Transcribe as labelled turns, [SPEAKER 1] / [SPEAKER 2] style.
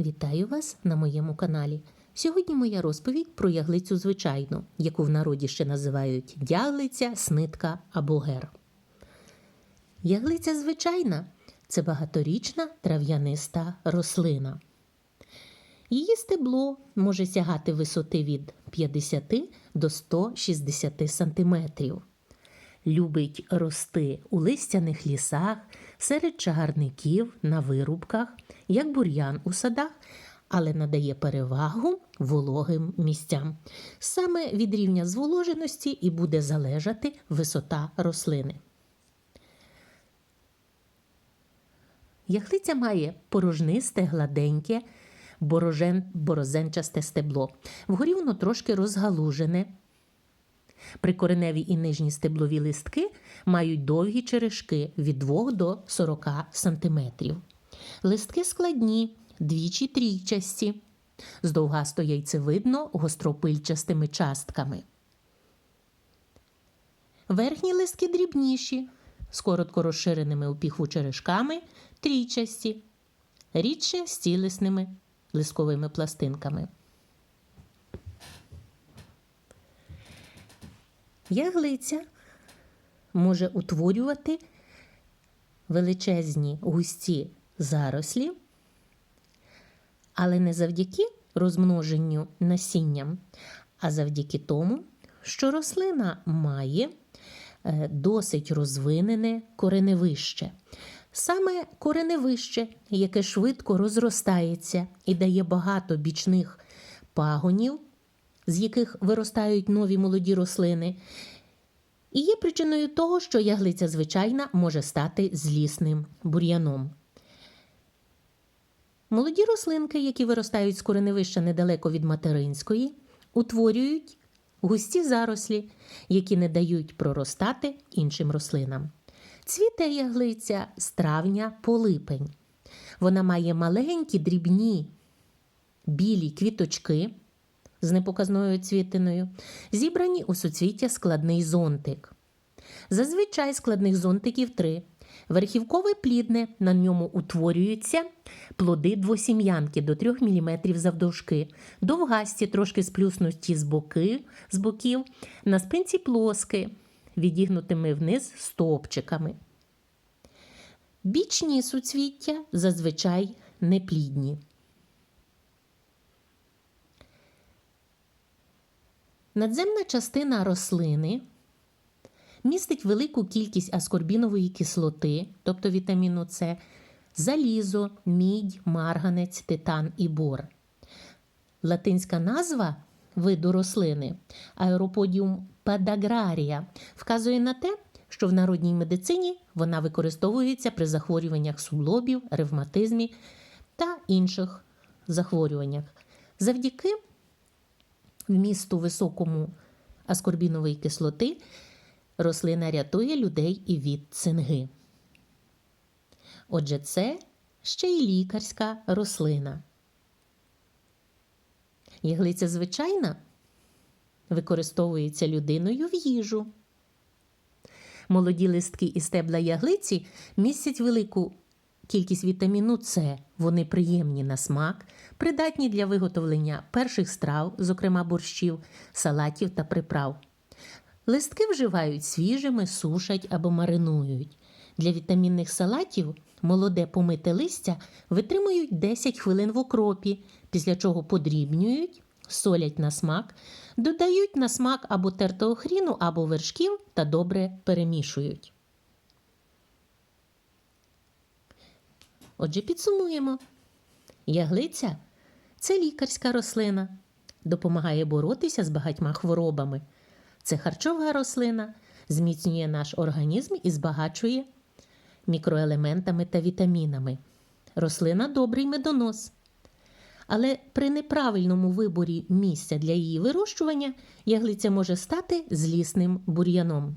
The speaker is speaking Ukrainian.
[SPEAKER 1] Вітаю вас на моєму каналі. Сьогодні моя розповідь про яглицю звичайну, яку в народі ще називають дяглиця, снитка або гер. Яглиця звичайна це багаторічна трав'яниста рослина. Її стебло може сягати висоти від 50 до 160 сантиметрів. Любить рости у листяних лісах, серед чагарників, на вирубках, як бур'ян у садах, але надає перевагу вологим місцям. Саме від рівня зволоженості і буде залежати висота рослини. Яхлиця має порожнисте, гладеньке, борозенчасте стебло. Вгорі воно трошки розгалужене. Прикореневі і нижні стеблові листки мають довгі черешки від 2 до 40 см. Листки складні, двічі трійчасті, з довгасто яйцевидно гостропильчастими частками. Верхні листки дрібніші, з коротко розширеними у піхву черешками, трійчасті, рідше з цілісними листковими пластинками. Яглиця може утворювати величезні густі зарослі, але не завдяки розмноженню насінням, а завдяки тому, що рослина має е, досить розвинене кореневище. Саме кореневище, яке швидко розростається і дає багато бічних пагонів, з яких виростають нові молоді рослини, і є причиною того, що яглиця звичайна може стати злісним бур'яном. Молоді рослинки, які виростають з кореневища недалеко від материнської, утворюють густі зарослі, які не дають проростати іншим рослинам. Цвіте яглиця з травня по липень. Вона має маленькі дрібні білі квіточки з непоказною цвітиною, зібрані у суцвіття складний зонтик. Зазвичай складних зонтиків три. Верхівкове плідне, на ньому утворюються плоди двосім'янки до 3 мм завдовжки, довгасті, трошки сплюснуті з, боки, з боків, на спинці плоски, відігнутими вниз стовпчиками. Бічні суцвіття зазвичай неплідні. Надземна частина рослини містить велику кількість аскорбінової кислоти, тобто вітаміну С, залізо, мідь, марганець, титан і бор. Латинська назва виду рослини аероподіум педаграрія вказує на те, що в народній медицині вона використовується при захворюваннях суглобів, ревматизмі та інших захворюваннях. Завдяки вмісту високому аскорбінової кислоти рослина рятує людей і від цинги. Отже, це ще й лікарська рослина. Яглиця звичайна використовується людиною в їжу. Молоді листки і стебла яглиці містять велику кількість вітаміну С. Вони приємні на смак, придатні для виготовлення перших страв, зокрема борщів, салатів та приправ. Листки вживають свіжими, сушать або маринують. Для вітамінних салатів молоде помите листя витримують 10 хвилин в окропі, після чого подрібнюють, солять на смак, додають на смак або тертого хріну, або вершків та добре перемішують. Отже, підсумуємо. Яглиця це лікарська рослина, допомагає боротися з багатьма хворобами. Це харчова рослина, зміцнює наш організм і збагачує мікроелементами та вітамінами. Рослина добрий медонос. Але при неправильному виборі місця для її вирощування яглиця може стати злісним бур'яном.